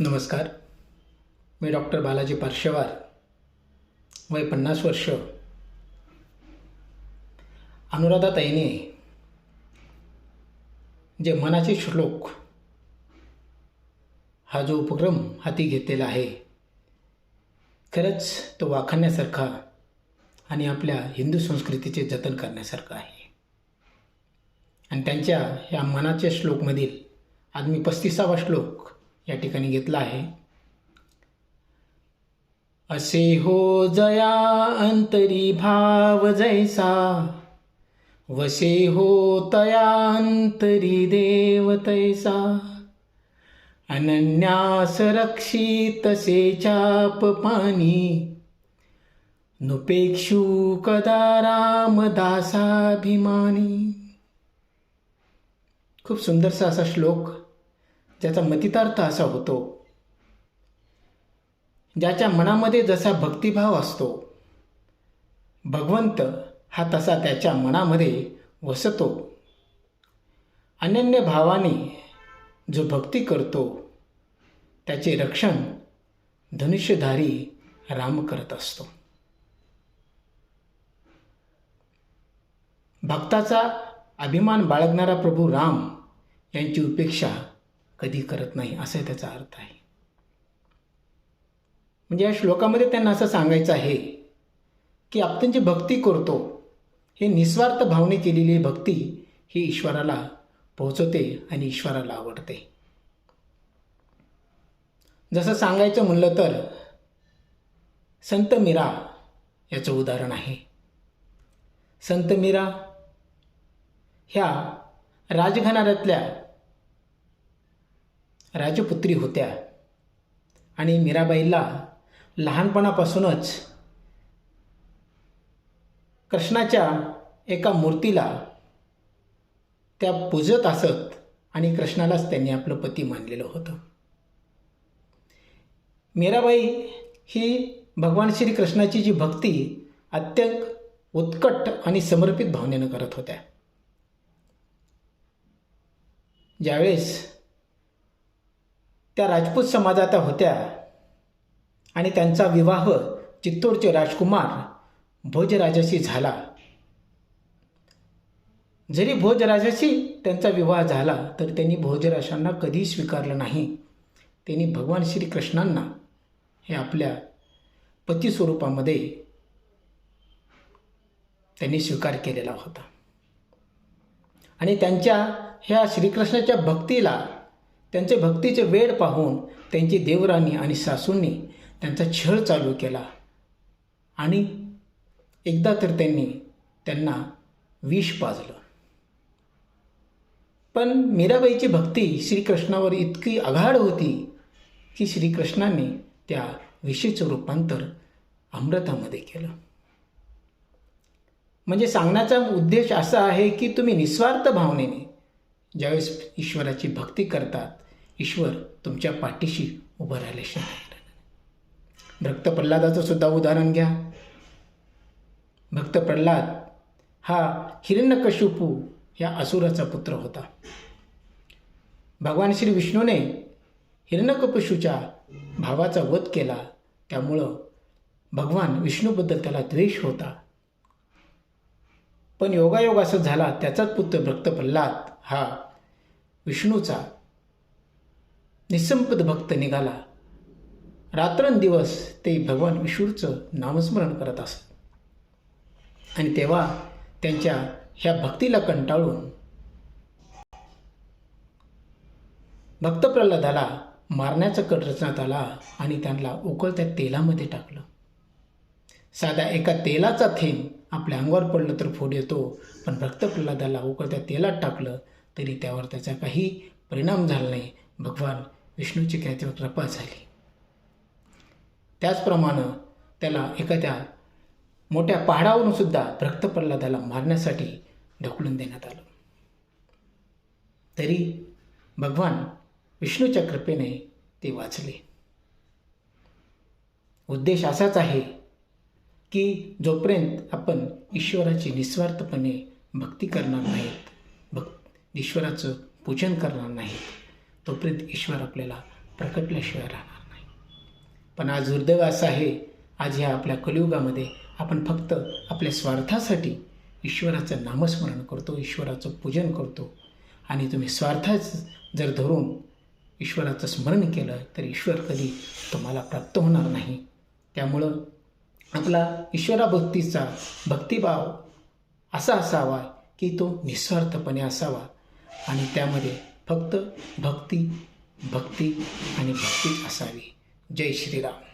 नमस्कार. मी डॉक्टर बालाजी पार्शेवार वय पन्नास वर्ष. अनुराधाताईने जे मनाचे श्लोक हा जो उपक्रम हाती घेतलेला आहे खरंच तो वाखाण्यासारखा आणि आपल्या हिंदू संस्कृतीचे जतन करण्यासारखं आहे. आणि त्यांच्या ह्या मनाच्या श्लोकमधील आज मी पस्तीसावा श्लोक या ठिकाणी घेतला आहे. असे हो जया अंतरी भाव जैसा वसे हो तया अंतरी देव तैसा. अनन्यास रक्षित चाप पाणी नुपेक्षु कदा रामदासाभिमानी खूप सुंदरसा असा श्लोक ज्याचा मतितार्थ असा होतो ज्याच्या मनामध्ये जसा भक्तिभाव असतो भगवंत हा तसा त्याच्या मनामध्ये वसतो. अनन्य भावाने जो भक्ती करतो त्याचे रक्षण धनुष्यधारी राम करत असतो. भक्ताचा अभिमान बाळगणारा प्रभू राम यांची उपेक्षा कधी करत नाही असा त्याचा अर्थ आहे. म्हणजे या श्लोकामध्ये त्यांना असं सांगायचं आहे की आपण जी भक्ती करतो हे निस्वार्थ भावने केलेली भक्ती ही ईश्वराला पोहोचवते आणि ईश्वराला आवडते. जसं सांगायचं म्हणलं तर संत मीरा याचं उदाहरण आहे. संत मीरा ह्या राजघराण्यातल्या राजपुत्री होत्या. आणि मीराबाईला लहानपणापासूनच कृष्णाच्या एका मूर्तीला त्या पूजत असत आणि कृष्णालाच त्यांनी आपलं पती मानलेलं होतं. मीराबाई ही भगवान श्रीकृष्णाची जी भक्ती अत्यंत उत्कट आणि समर्पित भावनेनं करत होत्या. ज्यावेळेस त्या राजपूत समाजात होत्या. आणि त्यांचा विवाह चित्तूरचे राजकुमार भोजराजाशी झाला. जरी भोजराजाशी त्यांचा विवाह झाला तर त्यांनी भोजराजांना कधी स्वीकारलं नाही. त्यांनी भगवान श्रीकृष्णांना हे आपल्या पती स्वरूपामध्ये त्यांनी स्वीकार केलेला होता. आणि त्यांच्या ह्या श्रीकृष्णाच्या भक्तीला त्यांचे भक्तीचे वेळ पाहून त्यांची देवराणी आणि सासूंनी त्यांचा छळ चालू केला. आणि एकदा तर त्यांनी त्यांना विष पाजलं. पण मीराबाईची भक्ती श्रीकृष्णावर इतकी आघाड होती की श्रीकृष्णाने त्या विषेचं रूपांतर अमृतामध्ये केलं. म्हणजे सांगण्याचा उद्देश असा आहे की तुम्ही निस्वार्थ भावनेने ज्यावेळेस ईश्वराची भक्ती करतात ईश्वर तुमच्या पाठीशी उभं राहिले भक्त प्रल्हादाचं सुद्धा उदाहरण घ्या. भक्त प्रल्हाद हा हिरण्यकशिपू या असुराचा पुत्र होता. भगवान श्री विष्णूने हिरण्यकपशूच्या भावाचा वध केला. त्यामुळं भगवान विष्णूबद्दल त्याला द्वेष होता. पण योगायोग असं झाला त्याचाच पुत्र भक्त प्रल्हाद हा विष्णूचा निसंपद भक्त निघाला. रात्रंदिवस ते भगवान विष्णूचं नामस्मरण करत असत आणि तेव्हा त्यांच्या ह्या भक्तीला कंटाळून भक्त प्रल्हादाला मारण्याचा कट रचण्यात आला आणि त्यांना उकळत्या तेलामध्ये टाकलं. साध्या एका तेलाचा थेंब आपल्या अंगावर पडलं तर फोड येतो पण भक्त प्रल्हादाला उकळत्या तेलात टाकलं तरी त्यावर त्याचा काही परिणाम झाला नाही. भगवान विष्णूची काय त्यावर कृपा झाली. त्याचप्रमाणे त्याला एखाद्या मोठ्या पहाडावरून सुद्धा भक्त प्रल्हादाला मारण्यासाठी ढकलून देण्यात आलं. तरी भगवान विष्णूच्या कृपेने ते वाचले. उद्देश असाच आहे की जोपर्यंत आपण ईश्वराची निस्वार्थपणे भक्ती करणार नाहीत भक् ईश्वराचं पूजन करणार नाहीत तोपर्यंत ईश्वर आपल्याला प्रकटल्याशिवाय राहणार नाही. पण आज दुर्दैव असं आहे. आज ह्या आपल्या कलियुगामध्ये आपण फक्त आपल्या स्वार्थासाठी ईश्वराचं नामस्मरण करतो ईश्वराचं पूजन करतो. आणि तुम्ही स्वार्थाच जर धरून ईश्वराचं स्मरण केलं तर ईश्वर कधी तुम्हाला प्राप्त होणार नाही. त्यामुळं आपला ईश्वराभक्तीचा भक्तिभाव असा असावा की तो निस्वार्थपणे असावा. आणि त्यामध्ये फक्त भक्ती भक्ती आणि भक्ती असावी. जय श्रीराम.